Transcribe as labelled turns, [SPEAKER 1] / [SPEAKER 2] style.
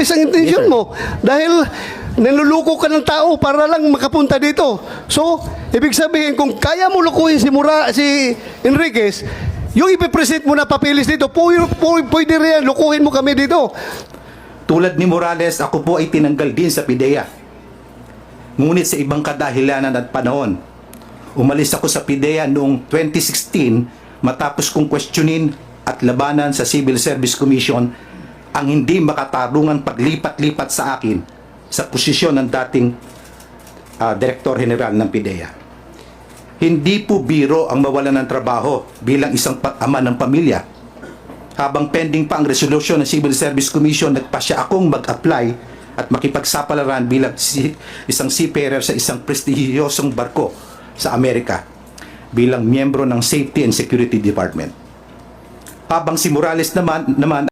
[SPEAKER 1] isang intensyon mo. Dahil niluluko ka ng tao para lang makapunta dito. So, ibig sabihin, kung kaya mo lukuhin si Mura, si Enriquez, yung ipipresent mo na papilis dito, pwede, rin lukuhin mo kami dito.
[SPEAKER 2] Tulad ni Morales, ako po ay tinanggal din sa PIDEA. Ngunit sa ibang kadahilanan at panahon, umalis ako sa PIDEA noong 2016 matapos kong questionin at labanan sa Civil Service Commission ang hindi makatarungan paglipat-lipat sa akin sa posisyon ng dating ah, Direktor General ng PIDEA. Hindi po biro ang mawalan ng trabaho bilang isang ama ng pamilya habang pending pa ang resolusyon ng Civil Service Commission, nagpasya akong mag-apply at makipagsapalaran bilang si, isang seafarer sa isang prestihiyosong barko sa Amerika bilang miyembro ng Safety and Security Department. Habang si Morales naman, naman